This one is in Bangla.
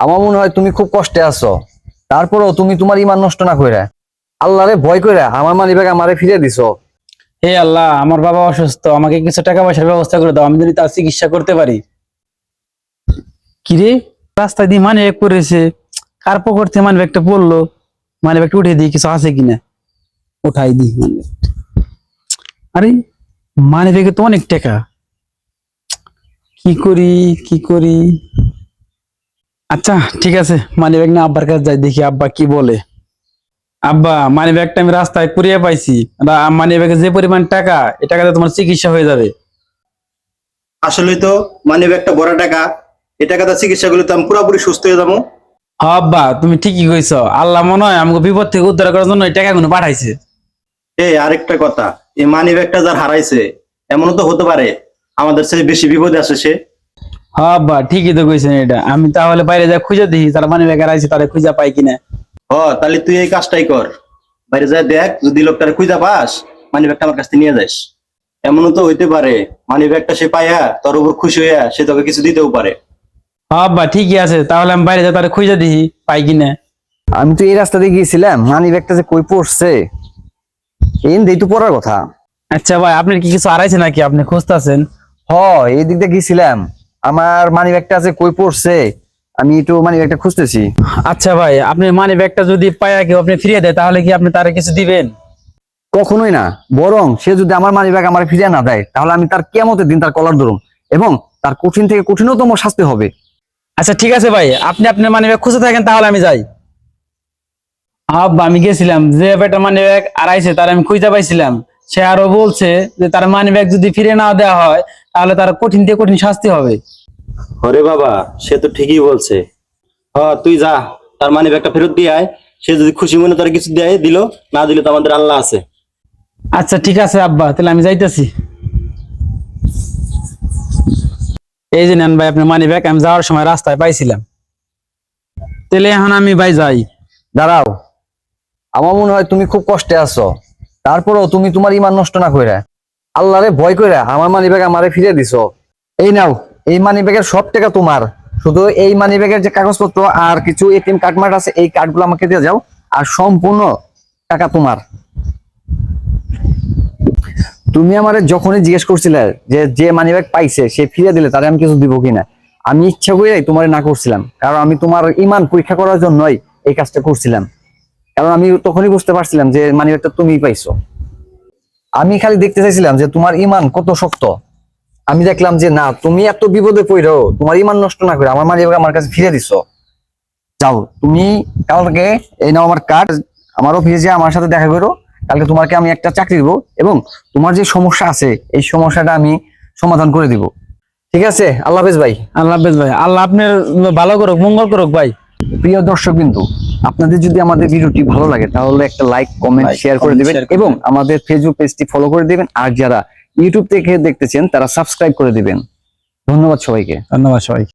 আমার মনে হয় তুমি খুব কষ্টে আছো। তারপরেও তুমি তোমার ইমান নষ্ট না কইরা আল্লাহরে ভয় কইরা আমার মানি ব্যাগ আমারে ফিরে দিছো। হে আল্লাহ আমার বাবা অসুস্থ আমাকে কিছু টাকা পয়সার ব্যবস্থা করে দাও আমি যদি তার চিকিৎসা করতে পারি। কিরে? রাস্তা দিয়ে মানে ব্যাগ করেছে কার পকড়তে মানে ব্যাগটা পড়ল? মানে ব্যাগটা উঠে দিই কিছু আছে কিনা? উঠাই দিই মানে আরে মানে ব্যাগে তো অনেক টাকা। কি করি কি করি? আচ্ছা ঠিক আছে। মানি ব্যাগ না আব্বার কাছে যাই দেখি আব্বা কি বলে। আব্বা মানি ব্যাগটা আমি রাস্তায় কুড়িয়ে পাইছি। মানি ব্যাগে যে পরিমাণ টাকা এ টাকাতে তোমার চিকিৎসা হয়ে যাবে। আসলে তো মানি ব্যাগটা বড় টাকা। এই টাকাটা চিকিৎসা করলে তো আমি পুরোপুরি সুস্থ হয়ে যাব। হ্যাঁ আব্বা তুমি ঠিকই কইছো। আল্লাহ মনে হয় আমাকে বিপদ থেকে উদ্ধার করার জন্য এই টাকাগুলো পাঠাইছে। এই আরেকটা কথা এই মানি ব্যাগটা যার হারাইছে এমনও তো হতে পারে। আমাদের চেয়ে বেশি বিপদে আছে সে। হ্যাঁ আব্বা ঠিকই তো কইছেন এটা। আমি তাহলে বাইরে যা খুঁজে দেখি তারা মানি ব্যাগ আইছে তারা খুঁজে পাই কিনা। হ তাহলে তুই এই কাজটাই কর। বাইরে যায় দেখ যদি লোকটারে খুঁজা পাস মানি ব্যাগটা আমার কাছ থেকে নিয়ে যাস। এমনও তো হইতে পারে মানি ব্যাগটা সে পাইয়া তোর উপর খুশি হইয়া সে তোকে কিছু দিতেও পারে। হ্যাঁ আব্বা ঠিকই আছে। তাহলে আমি বাইরে যা তারা খুঁজে দেখি পাই কিনা। আমি তো এই রাস্তা দিয়ে গিয়েছিলাম মানি ব্যাগটা যে কই পড়ছে? এই দেই তো পড়ার কথা। আচ্ছা ভাই আপনার কি কিছু আড়াইছে নাকি? আপনি খুঁজতেছেন। হ এই দিক দিয়ে গিয়েছিলাম। আমার মানি ব্যাগটা যে কই পড়ছে আমি একটু মানি ব্যাগটা খুঁজতেছি। আচ্ছা ভাই আপনি মানি ব্যাগটা যদি পায়া কেউ আপনি ফিরিয়ে দেয় তাহলে কি আপনি তারা কিছু দিবেন? কখনোই না। বরং সে যদি আমার মানি ব্যাগ আমার ফিরিয়ে না দেয় তাহলে আমি তার কেমতের দিন তার কলার ধরুম এবং তার কঠিন থেকে কঠিনতম শাস্তি হবে। আচ্ছা ঠিক আছে ভাই আপনি আপনার মানি ব্যাগ খুঁজে থাকেন তাহলে আমি যাই। আব্বা আমি গেছিলাম যে ব্যাটা মানি ব্যাগ আড়াইছে তার আমি খুঁজে পাইছিলাম। সে আরও বলছে যে তার মানি ব্যাগ যদি ফিরে না দেওয়া হয় তাহলে তার কঠিন থেকে কঠিন শাস্তি হবে। হরে বাবা সে তো ঠিকই বলছে। হ তুই যা তার মানি ব্যাগটা ফেরত দিয়ে আয়। সে যদি খুশি মনে তোর কিছু দেয় দিল না দিলে তো আমাদের আল্লাহ আছে। আচ্ছা ঠিক আছে আব্বা তাহলে আমি যাইতেছি। এই যে নেন ভাই আপনার মানি ব্যাগ আমি যাওয়ার সময় রাস্তায় পাইছিলাম। তাহলে এখন আমি ভাই যাই। দাঁড়াও। আমার মনে হয় তুমি খুব কষ্টে আছো। তারপরেও তুমি তোমার ইমান নষ্ট না কইরা। আল্লাহরে ভয় কইরা আমার মানি ব্যাগ আমারে ফিরে দিছো। এই নাও, এই মানি ব্যাগের সব টাকা তোমার। শুধু এই মানি ব্যাগের যে কাগজপত্র আর কিছু এটিএম কার্ড মার্ট আছে, এই কার্ডগুলো আমাকে দিয়ে যাও আর সম্পূর্ণ টাকা তোমার। তুমি আমারে যখনই জিজ্ঞেস করছিলে যে যে মানি ব্যাগ পাইছে, সে ফিরে দিলে, তারে আমি কিছু দিব কিনা? আমি ইচ্ছা করে তোমার না করছিলাম, কারণ আমি তোমার ইমান পরীক্ষা করার জন্যই এই কাজটা করছিলাম। কারণ আমি তখনই বুঝতে পারছিলাম যে মানি ব্যাগটা তুমিই পাইছো। আমি খালি দেখতে চাইছিলাম যে তোমার ইমান কত শক্ত। আমি দেখলাম যে না তুমি এত বিপদে পড়ো তোমার ইমান নষ্ট না করে আমার মানি ব্যাগ আমার কাছে ফিরে দিছো। যাও তুমি কালকে এই নাও আমার কার্ড আমার অফিসে যে আমার সাথে দেখা করো কালকে তোমাকে আমি একটা চাকরি দেবো এবং তোমার যে সমস্যা আছে এই সমস্যাটা আমি সমাধান করে দিব। ঠিক আছে? আল্লাহ হাফেজ ভাই। আল্লাহ হাফেজ ভাই আল্লাহ আপনার ভালো করুক মঙ্গল করুক ভাই। প্রিয় দর্শক বিন্দু আপনাদের যদি আমাদের ভিডিওটি ভালো লাগে তাহলে একটা লাইক কমেন্ট শেয়ার করে দেবেন এবং আমাদের ফেসবুক পেজটি ফলো করে দিবেন। আর যারা ইউটিউব থেকে দেখতেছেন তারা সাবস্ক্রাইব করে দিবেন। ধন্যবাদ সবাইকে। ধন্যবাদ সবাই